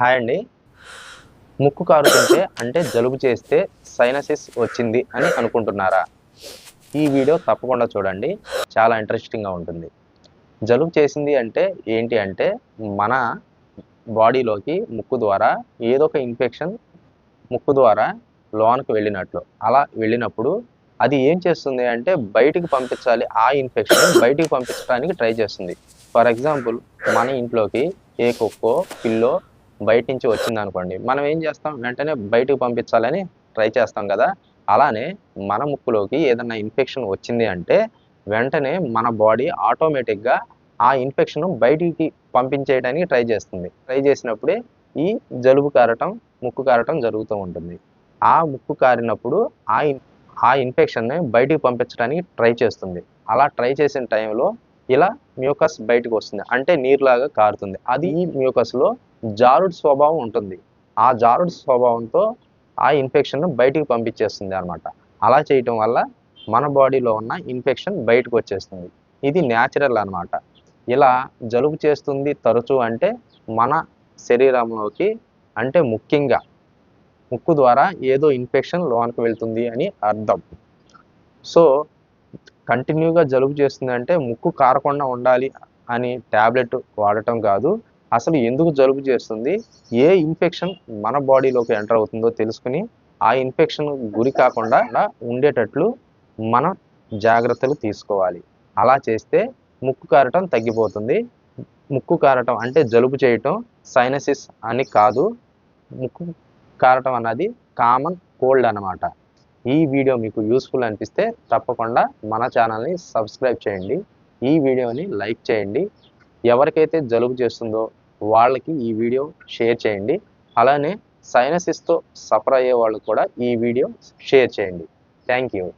Hi అండి. ముక్కు కారుతుంటే అంటే జలుబు చేస్తే సైనసిస్ వచ్చింది అని అనుకుంటున్నారా? ఈ వీడియో తప్పకుండా చూడండి. చాలా ఇంట్రెస్టింగ్గా ఉంటుంది. జలుబు చేసింది అంటే ఏంటి అంటే మన బాడీలోకి ముక్కు ద్వారా ఏదో ఒక ఇన్ఫెక్షన్ ముక్కు ద్వారా లోనికి వెళ్ళినట్లు. అలా వెళ్ళినప్పుడు అది ఏం చేస్తుంది అంటే బయటికి పంపించాలి. ఆ ఇన్ఫెక్షన్ బయటికి పంపించడానికి ట్రై చేస్తుంది. ఫర్ ఎగ్జాంపుల్ మన ఇంట్లోకి ఏ కుక్కో పిల్లో బయట నుంచి వచ్చింది అనుకోండి మనం ఏం చేస్తాం? వెంటనే బయటకు పంపించాలని ట్రై చేస్తాం కదా? అలానే మన ముక్కులోకి ఏదైనా ఇన్ఫెక్షన్ వచ్చింది అంటే వెంటనే మన బాడీ ఆటోమేటిక్గా ఆ ఇన్ఫెక్షన్ బయటికి పంపించేయడానికి ట్రై చేస్తుంది. ట్రై చేసినప్పుడే ఈ జలుబు కారటం ముక్కు కారటం జరుగుతూ ఉంటుంది. ఆ ముక్కు కారినప్పుడు ఆ ఆ ఇన్ఫెక్షన్ని బయటికి పంపించడానికి ట్రై చేస్తుంది. అలా ట్రై చేసిన టైంలో ఇలా మ్యూకస్ బయటకు వస్తుంది. అంటే నీరులాగా కారుతుంది. అది ఈ మ్యూకస్లో జారుడు స్వభావం ఉంటుంది. ఆ జారుడు స్వభావంతో ఆ ఇన్ఫెక్షన్ బయటికి పంపించేస్తుంది అనమాట అలా చేయటం వల్ల మన బాడీలో ఉన్న ఇన్ఫెక్షన్ బయటకు వచ్చేస్తుంది. ఇది న్యాచురల్ అనమాట ఇలా జలుబు చేస్తుంది తరచు అంటే మన శరీరంలోకి అంటే ముఖ్యంగా ముక్కు ద్వారా ఏదో ఇన్ఫెక్షన్ లోనికి వెళ్తుంది అని అర్థం. సో కంటిన్యూగా జలుబు చేస్తుంది అంటే ముక్కు కారకుండా ఉండాలి అని ట్యాబ్లెట్ వాడటం కాదు. అసలు ఎందుకు జలుబు చేస్తుంది? ఏ ఇన్ఫెక్షన్ మన బాడీలోకి ఎంటర్ అవుతుందో తెలుసుకుని ఆ ఇన్ఫెక్షన్ గురి కాకుండా ఉండేటట్లు మన జాగ్రత్తలు తీసుకోవాలి. అలా చేస్తే ముక్కు కారటం తగ్గిపోతుంది. ముక్కు కారటం అంటే జలుబు చేయటం సైనసిస్ అని కాదు. ముక్కు కారటం అన్నది కామన్ కోల్డ్ అన్నమాట. ఈ వీడియో మీకు యూస్ఫుల్ అనిపిస్తే తప్పకుండా మన ఛానల్ని సబ్స్క్రైబ్ చేయండి. ఈ వీడియోని లైక్ చేయండి. ఎవరికైతే జలుబు చేస్తుందో వాళ్ళకి ఈ వీడియో షేర్ చేయండి. అలానే సైనసిస్తో సఫర్ అయ్యే వాళ్ళు కూడా ఈ వీడియో షేర్ చేయండి. Thank you.